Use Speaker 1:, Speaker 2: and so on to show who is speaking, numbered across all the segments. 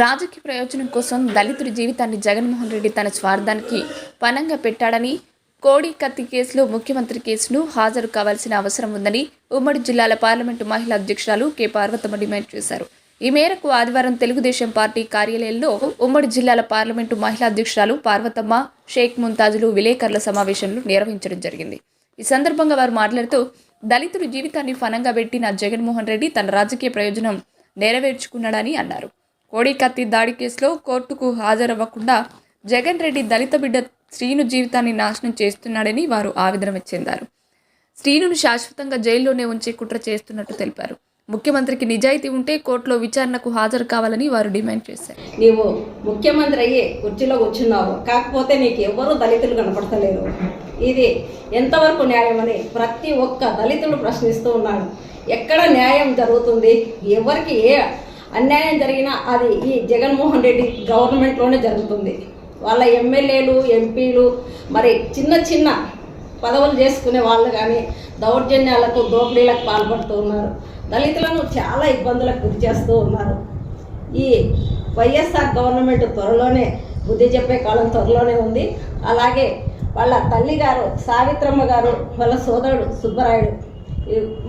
Speaker 1: రాజకీయ ప్రయోజనం కోసం దళితుడి జీవితాన్ని జగన్మోహన్ రెడ్డి తన స్వార్థానికి పనంగా పెట్టాడని కోడి కత్తి కేసులో ముఖ్యమంత్రి కేసును హాజరు కావాల్సిన అవసరం ఉందని ఉమ్మడి జిల్లాల పార్లమెంటు మహిళా అధ్యక్షురాలు కె. పార్వతమ్మ డిమాండ్ చేశారు. ఈ మేరకు ఆదివారం తెలుగుదేశం పార్టీ కార్యాలయంలో ఉమ్మడి జిల్లాల పార్లమెంటు మహిళా అధ్యక్షురాలు పార్వతమ్మ షేక్ ముంతాజులు విలేకరుల సమావేశంలో నిర్వహించడం జరిగింది. ఈ సందర్భంగా వారు మాట్లాడుతూ దళితుడి జీవితాన్ని ఫనంగా పెట్టిన జగన్మోహన్ రెడ్డి తన రాజకీయ ప్రయోజనం నెరవేర్చుకున్నాడని అన్నారు. కోడి కత్తి దాడి కేసులో కోర్టుకు హాజరవ్వకుండా జగన్ రెడ్డి దళిత బిడ్డ శ్రీను జీవితాన్ని నాశనం చేస్తున్నాడని వారు ఆవేదన చెందారు. శ్రీనును శాశ్వతంగా జైల్లోనే ఉంచే కుట్ర చేస్తున్నట్టు తెలిపారు. ముఖ్యమంత్రికి నిజాయితీ ఉంటే కోర్టులో విచారణకు హాజరు కావాలని వారు డిమాండ్ చేశారు.
Speaker 2: నీవు ముఖ్యమంత్రి అయ్యి కుర్చీలో కూర్చున్నావు. కాకపోతే నీకు ఎవరు దళితులు కనపడతలేరు. ఇది ఎంతవరకు న్యాయమని ప్రతి ఒక్క దళితుడు ప్రశ్నిస్తూ ఉన్నాడు. ఎక్కడ న్యాయం జరుగుతుంది? ఎవరికి ఏ అన్యాయం జరిగినా అది ఈ జగన్మోహన్ రెడ్డి గవర్నమెంట్లోనే జరుగుతుంది. వాళ్ళ ఎమ్మెల్యేలు ఎంపీలు మరి చిన్న చిన్న పదవులు చేసుకునే వాళ్ళు కానీ దౌర్జన్యాలకు దోపిడీలకు పాల్పడుతూ ఉన్నారు. దళితులను చాలా ఇబ్బందులకు గురి చేస్తూ ఉన్నారు. ఈ వైఎస్ఆర్ గవర్నమెంట్ త్వరలోనే బుద్ధి చెప్పే కాలం త్వరలోనే ఉంది. అలాగే వాళ్ళ తల్లి గారు సావిత్రమ్మ గారు వాళ్ళ సోదరుడు సుబ్బరాయుడు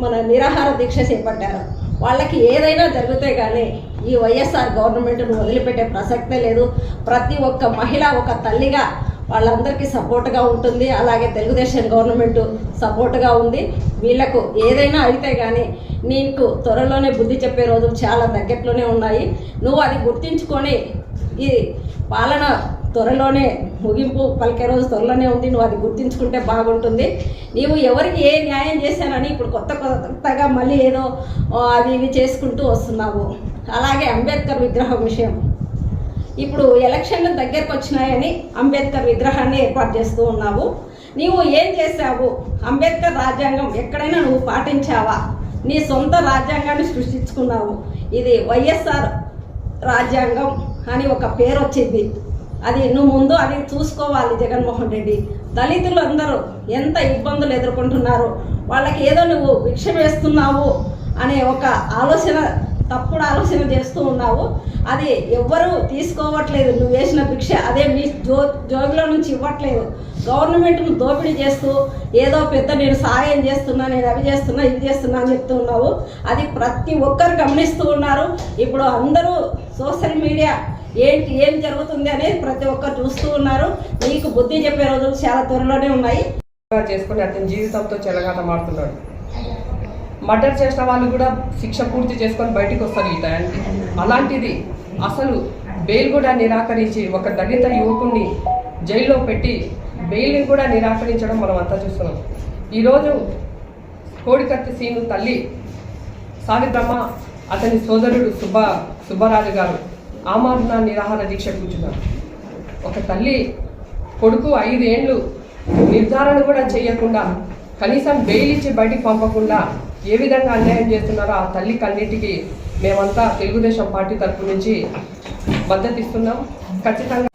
Speaker 2: మన నిరాహార దీక్ష చేపట్టారు. వాళ్ళకి ఏదైనా జరిగితే కానీ ఈ వైఎస్ఆర్ గవర్నమెంట్ను వదిలిపెట్టే ప్రసక్తే లేదు. ప్రతి ఒక్క మహిళ ఒక తల్లిగా వాళ్ళందరికీ సపోర్ట్గా ఉంటుంది. అలాగే తెలుగుదేశం గవర్నమెంట్ సపోర్ట్గా ఉంది. వీళ్ళకు ఏదైనా అయితే కానీ నీకు త్వరలోనే బుద్ధి చెప్పే రోజులు చాలా దగ్గరలోనే ఉన్నాయి. నువ్వు అది గుర్తించుకొని ఈ పాలన త్వరలోనే ముగింపు పలికే రోజు త్వరలోనే ఉంది. నువ్వు అది గుర్తించుకుంటే బాగుంటుంది. నీవు ఎవరికి ఏ న్యాయం చేశానని ఇప్పుడు కొత్త కొత్తగా మళ్ళీ ఏదో అవి ఇవి చేసుకుంటూ వస్తున్నావు. అలాగే అంబేద్కర్ విగ్రహం విషయం. ఇప్పుడు ఎలక్షన్లు దగ్గరకు వచ్చినాయని అంబేద్కర్ విగ్రహాన్ని ఏర్పాటు చేస్తూ ఉన్నావు. నీవు ఏం చేశావు? అంబేద్కర్ రాజ్యాంగం ఎక్కడైనా నువ్వు పాటించావా? నీ సొంత రాజ్యాంగాన్ని సృష్టించుకున్నావు. ఇది వైఎస్ఆర్ రాజ్యాంగం అని ఒక పేరు వచ్చింది అది నువ్వు ముందు అది చూసుకోవాలి జగన్మోహన్ రెడ్డి. దళితులు అందరూ ఎంత ఇబ్బందులు ఎదుర్కొంటున్నారు? వాళ్ళకి ఏదో నువ్వు భిక్ష వేస్తున్నావు అనే ఒక ఆలోచన తప్పుడు ఆలోచన చేస్తూ ఉన్నావు. అది ఎవ్వరూ తీసుకోవట్లేదు. నువ్వు వేసిన భిక్ష అదే మీ జో జోబిలో నుంచి ఇవ్వట్లేదు. గవర్నమెంట్ను దోపిడీ చేస్తూ ఏదో పెద్ద నేను సహాయం చేస్తున్నా నేను అవి చేస్తున్నా ఇది చేస్తున్నా అని చెప్తూ ఉన్నావు. అది ప్రతి ఒక్కరు గమనిస్తూ ఉన్నారు. ఇప్పుడు అందరూ సోషల్ మీడియా ఏంటి ఏం జరుగుతుంది అనేది ప్రతి ఒక్కరు చూస్తూ ఉన్నారు. నీకు బుద్ధి చెప్పే రోజులు చాలా త్వరలోనే ఉన్నాయి.
Speaker 3: చేసుకుని అతని జీవితంతో చెలగాటమాడుతున్నాడు మర్డర్ చేసిన వాళ్ళు కూడా శిక్ష పూర్తి చేసుకొని బయటికి వస్తారు ఈ టయానికి అలాంటిది అసలు బెయిల్ కూడా నిరాకరించి ఒక దళిత యువకుడిని జైల్లో పెట్టి బెయిల్ని కూడా నిరాకరించడం మనం అంతా చూస్తున్నాం. ఈరోజు కోడికత్తి సీను తల్లి సావిత్రమ్మ అతని సోదరుడు సుబ్బ సుబ్బరాజు గారు ఆమరణ నిరాహార దీక్ష కూర్చున్నారు. ఒక తల్లి కొడుకు ఐదేండ్లు నిర్ధారణ కూడా చేయకుండా కనీసం బెయిల్ ఇచ్చి బయటికి పంపకుండా ఏ విధంగా అన్యాయం చేస్తున్నారో ఆ తల్లి కన్నిటికి మేమంతా తెలుగుదేశం పార్టీ తరపు నుంచి మద్దతు ఇస్తున్నాం. ఖచ్చితంగా